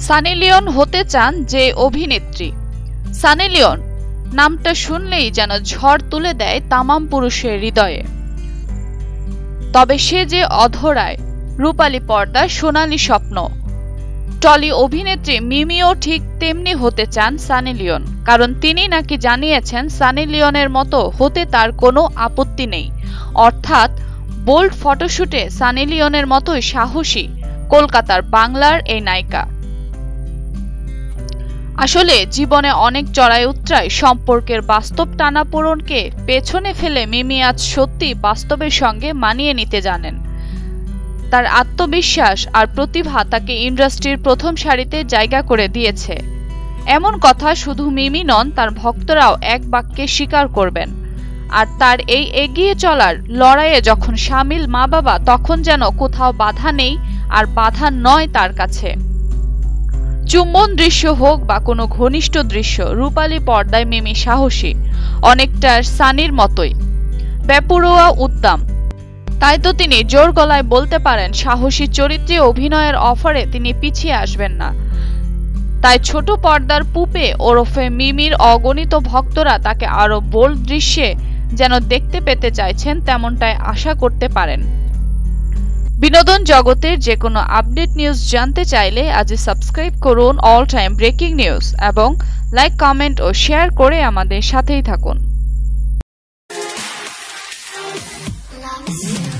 Sunny Leone হতে চান যে অভিনেত্রী। সানি লিওন, নামটা শুনলেই যেন ঝড় তুলে দেয় তামাম পুরুষের হৃদয়ে। তবে সে যে অধরায়, রূপালী পর্দা সোনালী স্বপ্ন। টলি অভিনেত্রী মিমিও ঠিক তেমনি হতে চান সানি লিওন, কারণ তিনি নাকি জানিয়েছেন সানি লিওনের মতো হতে তার কোনো আপত্তি নেই। অর্থাৎ, বোল্ড ফটোশুটে সানি লিওনের মতোই সাহসী কলকাতার বাংলার এই নায়িকা। আসলে, জীবনে অনেক চড়াই উত্তরায় সম্পর্কের বাস্তব টানাপোড়নকে পেছনে ফেলে মিমি আজ সত্যি বাস্তবের সঙ্গে মানিয়ে নিতে জানেন। তার আত্মবিশ্বাস আর প্রতিভা তাকে ইন্ডাস্ট্রির প্রথম সারিতে জায়গা করে দিয়েছে। এমন কথা শুধু মিমি নন, তার ভক্তরাও এক বাক্যে স্বীকার করবেন। আর তার এই এগিয়ে চলার লড়াইয়ে যখন সামিল মা বাবা তখন যেন কোথাও বাধা নেই আর বাধা নয় তার কাছে। চুম্বন দৃশ্য হোক বা কোনো ঘনিষ্ঠ দৃশ্য, রূপালী পর্দায় মিমি সাহসী অনেকটা সানির মতোই। বেপুরোয়া উদ্দাম তাই তো তিনি জোর গলায় বলতে পারেন, সাহসী চরিত্রে অভিনয়ের অফারে তিনি পিছিয়ে আসবেন না। তাই ছোট পর্দার পুপে, ওরফে মিমির অগণিত ভক্তরা তাকে আরও বোল্ড দৃশ্যে যেন দেখতে পেতে চাইছেন তেমনটাই আশা করতে পারেন। বিনোদন জগতের যে কোনো আপডেট নিউজ জানতে চাইলে আজই সাবস্ক্রাইব করুন অল টাইম ব্রেকিং নিউজ এবং লাইক, কমেন্ট ও শেয়ার করে আমাদের সাথেই থাকুন। ま。